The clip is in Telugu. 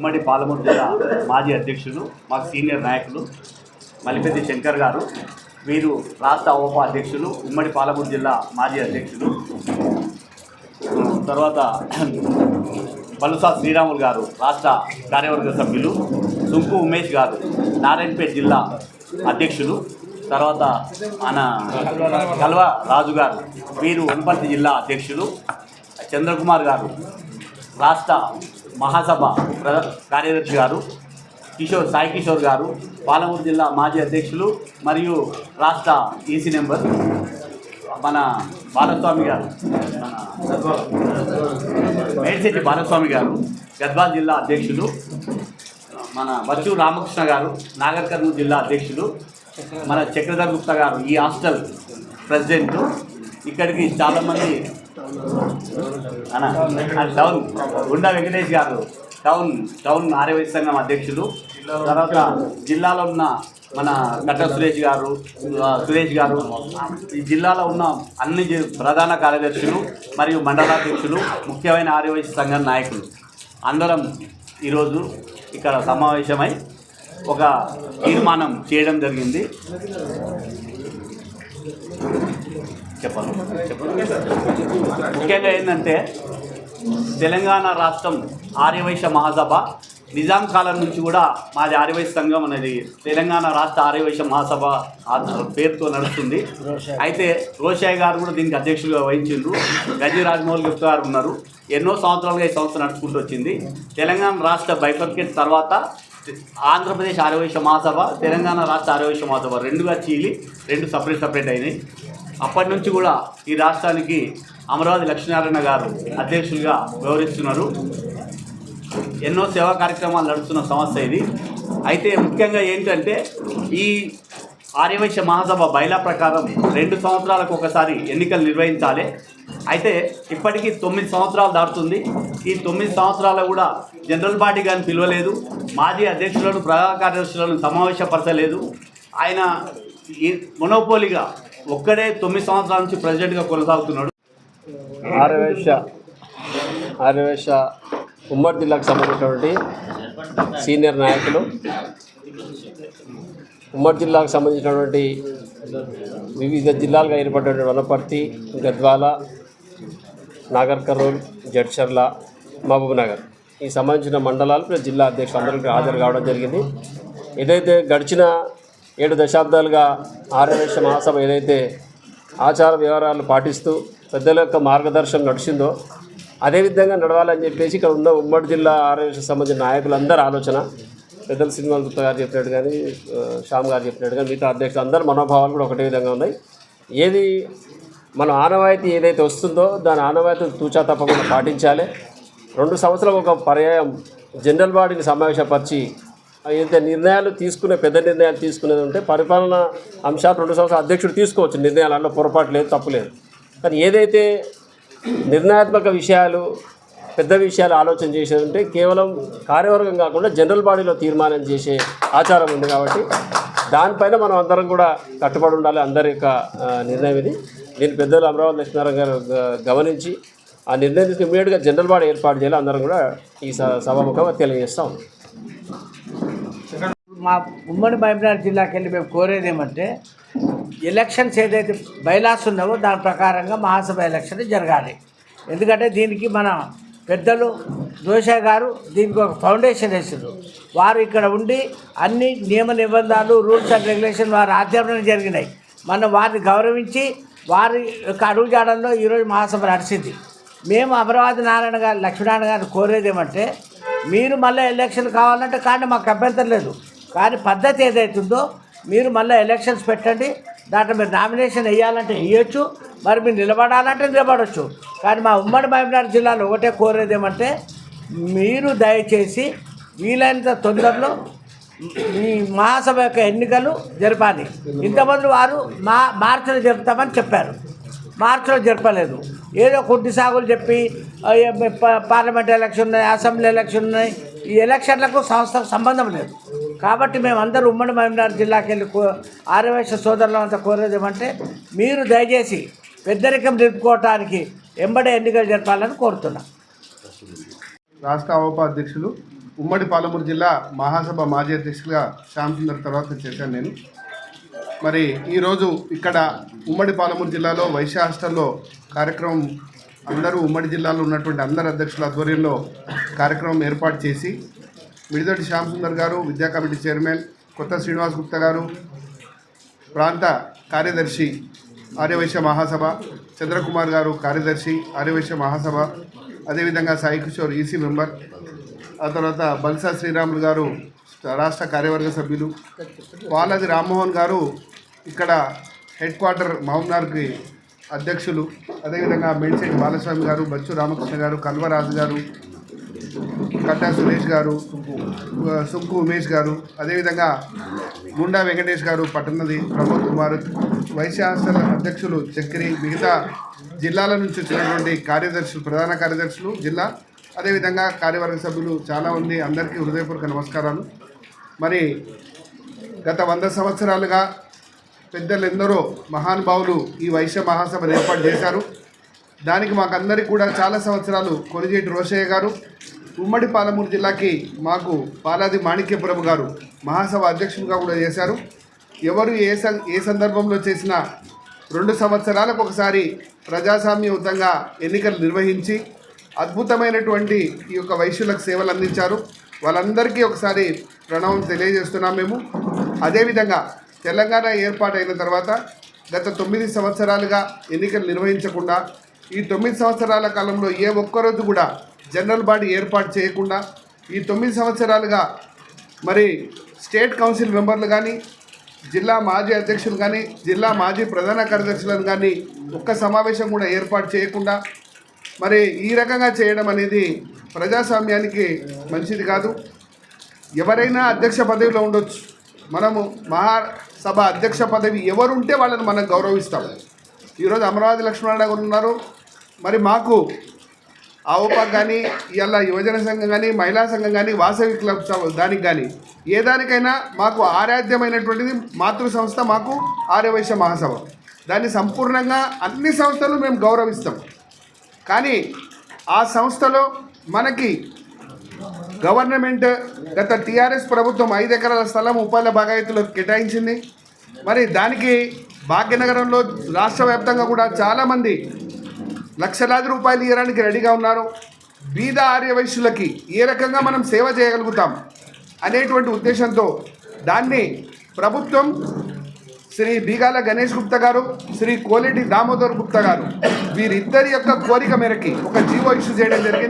ఉమ్మడి పాలమూరు జిల్లా మాజీ అధ్యక్షులు మాకు సీనియర్ నాయకులు మల్లిపెద్ది శంకర్ గారు వీరు రాష్ట్ర ఉప అధ్యక్షులు ఉమ్మడి పాలమూరు జిల్లా మాజీ అధ్యక్షులు. తర్వాత బలుసా శ్రీరాములు గారు రాష్ట్ర కార్యవర్గ సభ్యులు సుంకు ఉమేష్ గారు నారాయణపేట జిల్లా అధ్యక్షులు తర్వాత మన కల్వ రాజు గారు వీరు వనపర్తి జిల్లా అధ్యక్షులు చంద్రకుమార్ గారు రాష్ట్ర మహాసభ ప్ర- కార్యదర్శి గారు కిషోర్ సాయి కిషోర్ గారు పాలమూరు జిల్లా మాజీ అధ్యక్షులు మరియు రాష్ట్ర ఈసీ నెంబర్ మన బాలస్వామి గారు. మన మేడిశెట్టి బాలస్వామి గారు గద్వాల్ జిల్లా అధ్యక్షులు మన బచ్చు రామకృష్ణ గారు నాగర్ కర్నూలు జిల్లా అధ్యక్షులు మన చక్రధర్ గుప్తా గారు ఈ హాస్టల్ ప్రెసిడెంట్ ఇక్కడికి చాలామంది టౌన్ గుండా వెంకటేష్ గారు టౌన్ టౌన్ ఆర్యవైశ్య సంఘం అధ్యక్షులు. తర్వాత జిల్లాలో ఉన్న మన కట్ట సురేష్ గారు సురేష్ గారు ఈ జిల్లాలో ఉన్న అన్ని ప్రధాన కార్యదర్శులు మరియు మండలాధ్యక్షులు ముఖ్యమైన ఆర్యవైశ్య సంఘం నాయకులు. అందరం ఈరోజు ఇక్కడ సమావేశమై ఒక తీర్మానం చేయడం జరిగింది. చెప్పాలి ముఖ్యంగా ఏంటంటే తెలంగాణ రాష్ట్రం ఆర్యవైశ్య మహాసభ నిజాం కాలం నుంచి కూడా మాది ఆర్యవైశ్య సంఘం అనేది తెలంగాణ రాష్ట్ర ఆర్యవైశ్య మహాసభ పేరుతో నడుస్తుంది. అయితే రోషయ్య గారు కూడా దీనికి అధ్యక్షులుగా వహించిండ్రు. గజీ రాజమౌళి గుప్త గారు ఉన్నారు. ఎన్నో సంవత్సరాలుగా ఈ సంస్థ నడుచుకుంటూ వచ్చింది. తెలంగాణ రాష్ట్ర బైఫర్కేట్ తర్వాత ఆంధ్రప్రదేశ్ ఆర్యవైశ్య మహాసభ తెలంగాణ రాష్ట్ర ఆరోగ్య మహాసభ రెండుగా చీలి రెండు సపరేట్ సపరేట్ అయినాయి. అప్పటి నుంచి కూడా ఈ రాష్ట్రానికి అమరావతి లక్ష్మీనారాయణ గారు అధ్యక్షులుగా వ్యవహరిస్తున్నారు. ఎన్నో సేవా కార్యక్రమాలు నడుస్తున్న సంస్థ ఇది. అయితే ముఖ్యంగా ఏంటంటే ఈ ఆర్యవైశ్య మహాసభ బైలా ప్రకారం రెండు సంవత్సరాలకు ఒకసారి ఎన్నికలు నిర్వహించాలి. అయితే ఇప్పటికీ తొమ్మిది సంవత్సరాలు దాటుతుంది. ఈ తొమ్మిది సంవత్సరాలు కూడా జనరల్ బాడీ కానీ పిలవలేదు. మాజీ అధ్యక్షులను ప్రధాన కార్యదర్శులను సమావేశపరచలేదు. ఆయన ఈ మొనోపోలిగా ఒక్కడే తొమ్మిది సంవత్సరాల నుంచి ప్రెసిడెంట్గా కొనసాగుతున్నాడు. ఆర్యవేశ ఆర్యవేశ ఉమ్మడి జిల్లాకు సంబంధించినటువంటి సీనియర్ నాయకులు ఉమ్మడి జిల్లాకు సంబంధించినటువంటి వివిధ జిల్లాలుగా ఏర్పడినటువంటి వనపర్తి గద్వాల నాగర్ కర్నూల్ జడ్చర్ల మహబూబ్ నగర్. ఈ సంబంధించిన మండలాలు జిల్లా అధ్యక్షులు అందరికీ హాజరు కావడం జరిగింది. ఏదైతే గడిచిన ఏడు దశాబ్దాలుగా ఆర్యవేశ మహాసభ ఏదైతే ఆచార వ్యవహారాలు పాటిస్తూ పెద్దల యొక్క మార్గదర్శనం నడిచిందో అదేవిధంగా నడవాలని చెప్పేసి ఇక్కడ ఉన్న ఉమ్మడి జిల్లా ఆరోగ్య సంబంధించిన నాయకులందరూ ఆలోచన. పెద్దల శ్రీనివాస గుప్తా గారు చెప్పినట్టు కానీ శ్యామ్ గారు చెప్పినట్టు కానీ మిగతా అధ్యక్షులు అందరి మనోభావాలు కూడా ఒకటే విధంగా ఉన్నాయి. ఏది మన ఆనవాయితీ ఏదైతే వస్తుందో దాని ఆనవాయితీ తూచా తప్పకుండా పాటించాలి. రెండు సంవత్సరాలు ఒక పర్యాయం జనరల్ బాడీని సమావేశపరిచి ఏదైతే నిర్ణయాలు తీసుకునే పెద్ద నిర్ణయాలు తీసుకునేది ఉంటే పరిపాలన అంశాలు రెండు సంవత్సరాలు అధ్యక్షుడు తీసుకోవచ్చు. నిర్ణయాలు అందులో పొరపాటు లేదు తప్పు లేదు. కానీ ఏదైతే నిర్ణయాత్మక విషయాలు పెద్ద విషయాలు ఆలోచన చేసేది ఉంటే కేవలం కార్యవర్గం కాకుండా జనరల్ బాడీలో తీర్మానం చేసే ఆచారం ఉంది కాబట్టి దానిపైన మనం అందరం కూడా కట్టుబడి ఉండాలి. అందరి యొక్క నిర్ణయం ఇది. దీని పెద్దలు అమరావతి లక్ష్మీనారాయణ గారు గమనించి ఆ నిర్ణయం తీసుకుని ఇమీడియట్గా జనరల్ బాడీ ఏర్పాటు చేయాలి. అందరం కూడా ఈ స- సభాముఖంగా తెలియజేస్తాం మా ఉమ్మడి మహబూబ్నగర్ జిల్లాకి వెళ్ళి మేము కోరేది ఏమంటే ఎలక్షన్స్ ఏదైతే బైలాస్ ఉన్నావో దాని ప్రకారంగా మహాసభ ఎలక్షన్ జరగాలి. ఎందుకంటే దీనికి మన పెద్దలు దోష గారు దీనికి ఒక ఫౌండేషన్ వేసారు వారు ఇక్కడ ఉండి అన్ని నియమ నిబంధనలు రూల్స్ అండ్ రెగ్యులేషన్ వారి ఆధ్వర్యంలో జరిగినాయి. మనం వారిని గౌరవించి వారి యొక్క అడుగుజాడల్లో ఈరోజు మహాసభ నడిచింది. మేము అమరావతి నారాయణ గారు లక్ష్మీనారాయణ గారిని కోరేది ఏమంటే మీరు మళ్ళీ ఎలక్షన్ కావాలంటే కానీ మాకు అభ్యంతరం లేదు. కానీ పద్ధతి ఏదైతుందో మీరు మళ్ళీ ఎలక్షన్స్ పెట్టండి. దాంట్లో మీరు నామినేషన్ వేయాలంటే వేయొచ్చు. మరి మీరు నిలబడాలంటే నిలబడవచ్చు కానీ మా ఉమ్మడి మహబూబ్నగర్ జిల్లాలో ఒకటే కోరేది ఏమంటే మీరు దయచేసి వీలైనంత తొందరలో ఈ మహాసభ యొక్క ఎన్నికలు జరపాలి. ఇంతమంది వారు మా మార్చిలో జరుపుతామని చెప్పారు. మార్చిలో జరపలేదు. ఏదో కొద్ది సాగులు చెప్పి ప- పార్లమెంట్ ఎలక్షన్ ఉన్నాయి అసెంబ్లీ ఎలక్షన్ ఉన్నాయి. ఈ ఎలక్షన్లకు సంస్థకు సంబంధం లేదు. కాబట్టి మేము అందరూ ఉమ్మడి మహబూబ్నగర్ జిల్లాకి వెళ్ళి కో ఆర్యవైశ్య సోదరులు అంతా కోరేది ఏమంటే మీరు దయచేసి పెద్దరికం నిలుపుకోవటానికి ఎంబడే ఎన్నికలు జరపాలని కోరుతున్నా. రాష్ట్ర ఉపాధ్యక్షులు ఉమ్మడి పాలమూరు జిల్లా మహాసభ మాజీ అధ్యక్షులుగా శ్యామ్ సుందర్ తర్వాత చేశాను నేను. మరి ఈరోజు ఇక్కడ ఉమ్మడి పాలమూరు జిల్లాలో వైశ్య హాస్టల్లో కార్యక్రమం అందరూ ఉమ్మడి జిల్లాలో ఉన్నటువంటి అందరు అధ్యక్షుల ఆధ్వర్యంలో కార్యక్రమం ఏర్పాటు చేసి మిడిదొడ్డి శ్యామ్ సుందర్ గారు విద్యా కమిటీ చైర్మన్ కొత్త శ్రీనివాస్ గుప్తా గారు ప్రాంత కార్యదర్శి ఆర్యవైశ్య మహాసభ చంద్రకుమార్ గారు కార్యదర్శి ఆర్యవైశ్య మహాసభ అదేవిధంగా సాయి కిషోర్ ఈసీ మెంబర్ ఆ తర్వాత బల్సా శ్రీరాములు గారు రాష్ట్ర కార్యవర్గ సభ్యులు వాలది రామ్మోహన్ గారు ఇక్కడ హెడ్ క్వార్టర్ మహబూబ్నగర్కి అధ్యక్షులు అదేవిధంగా మెడిసెట్ బాలస్వామి గారు బచ్చు రామకృష్ణ గారు కల్వరాజు గారు కట్టా సురేష్ గారు సుంకు ఉమేష్ గారు అదేవిధంగా గుండా వెంకటేష్ గారు పట్టణది ప్రమోద్ కుమార్ వైశ్యాసన అధ్యక్షులు చక్రి మిగతా జిల్లాల నుంచి వచ్చినటువంటి కార్యదర్శులు ప్రధాన కార్యదర్శులు జిల్లా అదేవిధంగా కార్యవర్గ సభ్యులు చాలామంది అందరికీ హృదయపూర్వక నమస్కారాలు. మరి గత వంద సంవత్సరాలుగా పెద్దలు ఎందరో మహానుభావులు ఈ వైశ్య మహాసభను ఏర్పాటు చేశారు. దానికి మాకందరికి కూడా చాలా సంవత్సరాలు కొనిజేటి రోషయ్య గారు ఉమ్మడి పాలమూరు జిల్లాకి మాకు పాలాది మాణిక్యపురం గారు మహాసభ అధ్యక్షులుగా కూడా చేశారు. ఎవరు ఏ సం ఏ సందర్భంలో చేసినా రెండు సంవత్సరాలకు ఒకసారి ప్రజాస్వామ్యయుతంగా ఎన్నికలు నిర్వహించి అద్భుతమైనటువంటి ఈ యొక్క వైశ్యులకు సేవలు అందించారు. వాళ్ళందరికీ ఒకసారి ప్రణవం తెలియజేస్తున్నాం మేము. అదేవిధంగా తెలంగాణ ఏర్పాటైన తర్వాత గత తొమ్మిది సంవత్సరాలుగా ఎన్నికలు నిర్వహించకుండా ఈ తొమ్మిది సంవత్సరాల కాలంలో ఏ ఒక్కరోజు కూడా జనరల్ బాడీ ఏర్పాటు చేయకుండా ఈ తొమ్మిది సంవత్సరాలుగా మరి స్టేట్ కౌన్సిల్ మెంబర్లు కానీ జిల్లా మాజీ అధ్యక్షులు కానీ జిల్లా మాజీ ప్రధాన కార్యదర్శులను కానీ ఒక్క సమావేశం కూడా ఏర్పాటు చేయకుండా మరి ఈ రకంగా చేయడం అనేది ప్రజాస్వామ్యానికి మంచిది కాదు. ఎవరైనా అధ్యక్ష పదవిలో ఉండొచ్చు. మనము సభ అధ్యక్ష పదవి ఎవరుంటే వాళ్ళని మనం గౌరవిస్తాం. ఈరోజు అమరావతి లక్ష్మణ గారు ఉన్నారు. మరి మాకు ఆవుపాక్ కానీ ఇవాళ యువజన సంఘం కానీ మహిళా సంఘం కానీ వాసవి క్లబ్ దానికి కానీ ఏ దానికైనా మాకు ఆరాధ్యమైనటువంటిది మాతృ సంస్థ మాకు ఆర్యవైశ్య మహాసభ. దాన్ని సంపూర్ణంగా అన్ని సంస్థలు మేము గౌరవిస్తాం. కానీ ఆ సంస్థలో మనకి గవర్నమెంట్ గత టీఆర్ఎస్ ప్రభుత్వం ఐదు ఎకరాల స్థలం ఉపాల బాగాయతులు కేటాయించింది. మరి దానికి భాగ్యనగరంలో రాష్ట్ర వ్యాప్తంగా కూడా చాలామంది లక్షలాది రూపాయలు ఇవ్వడానికి రెడీగా ఉన్నారు. బీద ఆర్య వైశ్యులకి ఏ రకంగా మనం సేవ చేయగలుగుతాం అనేటువంటి ఉద్దేశంతో దాన్ని ప్రభుత్వం శ్రీ బీగాల గణేష్ గుప్తా గారు శ్రీ కోలేటి దామోదర్ గుప్తా గారు వీరిద్దరి యొక్క కోరిక మేరకి ఒక జీవో ఇష్యూ చేయడం జరిగింది.